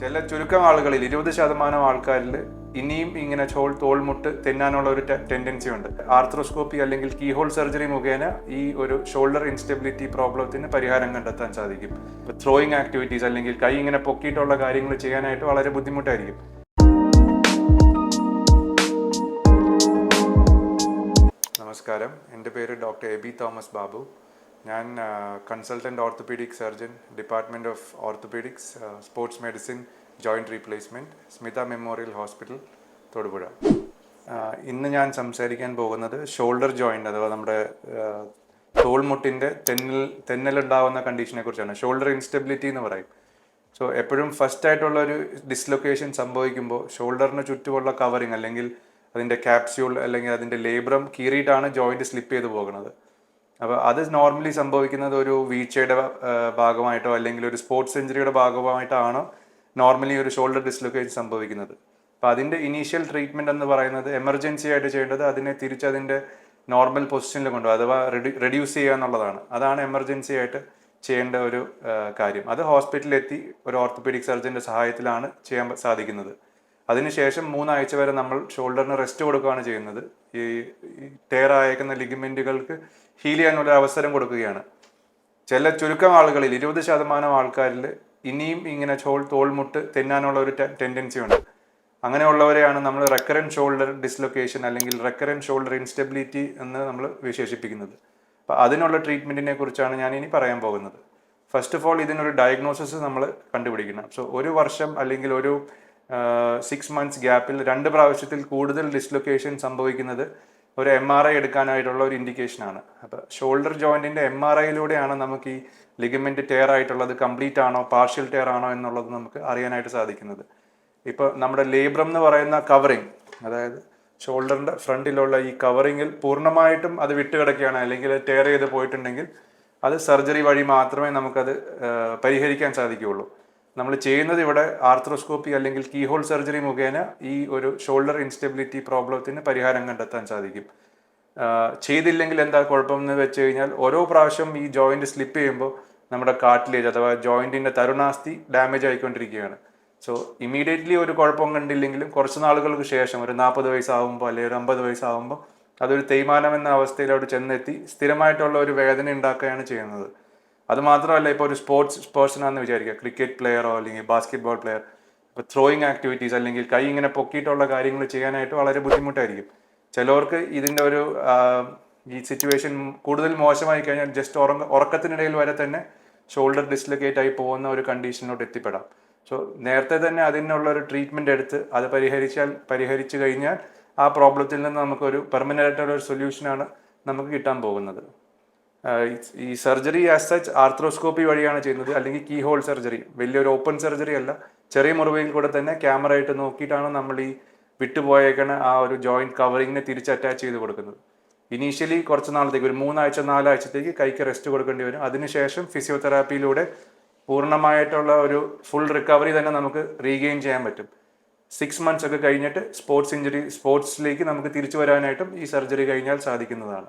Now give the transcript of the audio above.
ചില ചുരുക്കം ആളുകളിൽ ഇരുപത് ശതമാനം ആൾക്കാരിൽ ഇനിയും ഇങ്ങനെ ചോൾ തോൾമുട്ട് തെന്നാനുള്ള ഒരു ടെൻഡൻസി ഉണ്ട്. ആർത്രോസ്കോപ്പി അല്ലെങ്കിൽ കീഹോൾ സർജറി മുഖേന ഈ ഒരു ഷോൾഡർ ഇൻസ്റ്റെബിലിറ്റി പ്രോബ്ലത്തിന് പരിഹാരം കണ്ടെത്താൻ സാധിക്കും. ത്രോയിങ് ആക്ടിവിറ്റീസ് അല്ലെങ്കിൽ കൈ ഇങ്ങനെ പൊക്കിയിട്ടുള്ള കാര്യങ്ങൾ ചെയ്യാനായിട്ട് വളരെ ബുദ്ധിമുട്ടായിരിക്കും. നമസ്കാരം. എന്റെ പേര് doctor A B Thomas Babu. ഞാൻ consultant orthopaedic surgeon department of orthopaedics sports medicine joint replacement Smitha memorial hospital Thodupuzha. ഇന്ന് ഞാൻ സംസാരിക്കാൻ പോകുന്നത് ഷോൾഡർ ജോയിന്റ് അഥവാ നമ്മുടെ തോൾമുട്ടിന്റെ തെന്നൽ തെന്നലുണ്ടാവുന്ന കണ്ടീഷനെ കുറിച്ചാണ്. ഷോൾഡർ ഇൻസ്റ്റെബിലിറ്റി എന്ന് പറയും. സോ എപ്പോഴും ഫസ്റ്റ് ആയിട്ടുള്ള ഒരു ഡിസ്ലൊക്കേഷൻ സംഭവിക്കുമ്പോൾ ഷോൾഡറിന് ചുറ്റുമുള്ള കവറിങ് അല്ലെങ്കിൽ അതിന്റെ ക്യാപ്സ്യൂൾ അല്ലെങ്കിൽ അതിന്റെ ലേബ്രം കീറിയിട്ടാണ് ജോയിന്റ് സ്ലിപ്പ് ചെയ്ത് പോകുന്നത്. അപ്പോൾ അത് നോർമലി സംഭവിക്കുന്നത് ഒരു വീഴ്ചയുടെ ഭാഗമായിട്ടോ അല്ലെങ്കിൽ ഒരു സ്പോർട്സ് സെഞ്ചുറിയുടെ ഭാഗമായിട്ടാണോ നോർമലി ഒരു ഷോൾഡർ ഡിസ്ലൊക്കേഷൻ സംഭവിക്കുന്നത്. അപ്പോൾ അതിന്റെ ഇനീഷ്യൽ ട്രീറ്റ്മെന്റ് എന്ന് പറയുന്നത് എമർജൻസി ആയിട്ട് ചെയ്യേണ്ടത് അതിനെ തിരിച്ച് അതിന്റെ നോർമൽ പൊസിഷനിൽ കൊണ്ടുപോകും അഥവാ റെഡ്യൂസ് ചെയ്യുക എന്നുള്ളതാണ്. അതാണ് എമർജൻസി ആയിട്ട് ചെയ്യേണ്ട ഒരു കാര്യം. അത് ഹോസ്പിറ്റലിലെത്തി ഒരു ഓർത്തോപീഡിക് സർജന്റെ സഹായത്തിലാണ് ചെയ്യാൻ സാധിക്കുന്നത്. അതിനുശേഷം മൂന്നാഴ്ച വരെ നമ്മൾ ഷോൾഡറിന് റെസ്റ്റ് കൊടുക്കുകയാണ് ചെയ്യുന്നത്. ഈ ടയർ ആയേക്കുന്ന ലിഗമെന്റുകൾക്ക് ഹീൽ ചെയ്യാനുള്ള അവസരം കൊടുക്കുകയാണ്. ചില ചുരുക്കം ആളുകളിൽ ഇരുപത് ശതമാനം ആൾക്കാരിൽ ഇനിയും ഇങ്ങനെ ചോൾ തോൾമുട്ട് തെന്നാനുള്ള ഒരു ടെൻഡൻസി ഉണ്ട്. അങ്ങനെയുള്ളവരെയാണ് നമ്മൾ റെക്കറൻ ഷോൾഡർ ഡിസ്ലൊക്കേഷൻ അല്ലെങ്കിൽ റെക്കറൻ ഷോൾഡർ ഇൻസ്റ്റെബിലിറ്റി എന്ന് നമ്മൾ വിശേഷിപ്പിക്കുന്നത്. അപ്പോൾ അതിനുള്ള ട്രീറ്റ്മെന്റിനെ കുറിച്ചാണ് ഞാൻ ഇനി പറയാൻ പോകുന്നത്. ഫസ്റ്റ് ഓഫ് ഓൾ ഇതിനൊരു ഡയഗ്നോസിസ് നമ്മൾ കണ്ടുപിടിക്കണം. സോ ഒരു വർഷം അല്ലെങ്കിൽ ഒരു സിക്സ് മന്ത്സ് ഗ്യാപ്പിൽ രണ്ട് പ്രാവശ്യത്തിൽ കൂടുതൽ ഡിസ്ലൊക്കേഷൻ സംഭവിക്കുന്നത് ഒരു എം ആർ ഐ എടുക്കാനായിട്ടുള്ള ഒരു ഇൻഡിക്കേഷൻ ആണ്. അപ്പോൾ ഷോൾഡർ ജോയിന്റിന്റെ എം ആർ ഐയിലൂടെയാണ് നമുക്ക് ഈ ലിഗമെന്റ് ടെയർ ആയിട്ടുള്ളത് കംപ്ലീറ്റ് ആണോ പാർഷ്യൽ ടെയർ ആണോ എന്നുള്ളത് നമുക്ക് അറിയാനായിട്ട് സാധിക്കുന്നത്. ഇപ്പോൾ നമ്മുടെ ലേബ്രം എന്ന് പറയുന്ന കവറിങ് അതായത് ഷോൾഡറിന്റെ ഫ്രണ്ടിലുള്ള ഈ കവറിങ്ങിൽ പൂർണമായിട്ടും അത് വിട്ടുകിടക്കുകയാണ്. അല്ലെങ്കിൽ ടെയർ ചെയ്ത് പോയിട്ടുണ്ടെങ്കിൽ അത് സർജറി വഴി മാത്രമേ നമുക്കത് പരിഹരിക്കാൻ സാധിക്കുകയുള്ളൂ. നമ്മൾ ചെയ്യുന്നത് ഇവിടെ ആർത്രോസ്കോപ്പി അല്ലെങ്കിൽ കീഹോൾ സർജറി മുഖേന ഈ ഒരു ഷോൾഡർ ഇൻസ്റ്റെബിലിറ്റി പ്രോബ്ലത്തിന് പരിഹാരം കണ്ടെത്താൻ സാധിക്കും. ചെയ്തില്ലെങ്കിൽ എന്താ കുഴപ്പം എന്ന് വെച്ച് കഴിഞ്ഞാൽ ഓരോ പ്രാവശ്യം ഈ ജോയിന്റ് സ്ലിപ്പ് ചെയ്യുമ്പോൾ നമ്മുടെ കാട്ടിലേജ് അഥവാ ജോയിന്റിന്റെ തരുണാസ്തി ഡാമേജ് ആയിക്കൊണ്ടിരിക്കുകയാണ്. സോ ഇമീഡിയറ്റ്ലി ഒരു കുഴപ്പം കണ്ടില്ലെങ്കിലും കുറച്ച് നാളുകൾക്ക് ശേഷം ഒരു നാൽപ്പത് വയസ്സാകുമ്പോൾ അല്ലെങ്കിൽ ഒരു അമ്പത് വയസ്സാകുമ്പോൾ അതൊരു തേയ്മാനം എന്ന അവസ്ഥയിലോട്ട് ചെന്നെത്തി സ്ഥിരമായിട്ടുള്ള ഒരു വേദന ഉണ്ടാക്കുകയാണ് ചെയ്യുന്നത്. അത് മാത്രമല്ല ഇപ്പോൾ ഒരു സ്പോർട്സ് പേഴ്സൺ ആണെന്ന് വിചാരിക്കുക. ക്രിക്കറ്റ് പ്ലെയറോ അല്ലെങ്കിൽ ബാസ്കറ്റ് ബോൾ പ്ലെയർ ഇപ്പോൾ ത്രോയിങ് ആക്ടിവിറ്റീസ് അല്ലെങ്കിൽ കൈ ഇങ്ങനെ പൊക്കിയിട്ടുള്ള കാര്യങ്ങൾ ചെയ്യാനായിട്ട് വളരെ ബുദ്ധിമുട്ടായിരിക്കും. ചിലവർക്ക് ഇതിന്റെ ഒരു ഈ സിറ്റുവേഷൻ കൂടുതൽ മോശമായി കഴിഞ്ഞാൽ ജസ്റ്റ് ഉറങ്ങ ഉറക്കത്തിനിടയിൽ വരെ തന്നെ ഷോൾഡർ ഡിസ്ലൊക്കേറ്റ് ആയി പോകുന്ന ഒരു കണ്ടീഷനിലോട്ട് എത്തിപ്പെടാം. സോ നേരത്തെ തന്നെ അതിനുള്ള ഒരു ട്രീറ്റ്മെന്റ് എടുത്ത് അത് പരിഹരിച്ചാൽ പരിഹരിച്ചു കഴിഞ്ഞാൽ ആ പ്രോബ്ലത്തിൽ നിന്ന് നമുക്കൊരു പെർമനന്റ് ആയിട്ടുള്ള ഒരു സൊല്യൂഷനാണ് നമുക്ക് കിട്ടാൻ പോകുന്നത്. ഈ സർജറി ആസ് സച്ച് ആർത്രോസ്കോപ്പി വഴിയാണ് ചെയ്യുന്നത്. അല്ലെങ്കിൽ കീ ഹോൾ സർജറി വലിയൊരു ഓപ്പൺ സർജറി അല്ല. ചെറിയ മുറിവിൽ കൂടെ തന്നെ ക്യാമറ ആയിട്ട് നോക്കിയിട്ടാണ് നമ്മൾ ഈ വിട്ടുപോയേക്കണ ആ ഒരു ജോയിന്റ് കവറിങ്ങിനെ തിരിച്ച് അറ്റാച്ച് ചെയ്ത് കൊടുക്കുന്നത്. ഇനീഷ്യലി കുറച്ച് നാളത്തേക്ക് ഒരു മൂന്നാഴ്ച നാലാഴ്ചത്തേക്ക് കൈക്ക് റെസ്റ്റ് കൊടുക്കേണ്ടി വരും. അതിനുശേഷം ഫിസിയോതെറാപ്പിയിലൂടെ പൂർണമായിട്ടുള്ള ഒരു ഫുൾ റിക്കവറി തന്നെ നമുക്ക് റീഗെയിൻ ചെയ്യാൻ പറ്റും. സിക്സ് മന്ത്സ് ഒക്കെ കഴിഞ്ഞിട്ട് സ്പോർട്സ് ഇഞ്ചുറി സ്പോർട്സിലേക്ക് നമുക്ക് തിരിച്ചു വരാനായിട്ടും ഈ സർജറി കഴിഞ്ഞാൽ സാധിക്കുന്നതാണ്.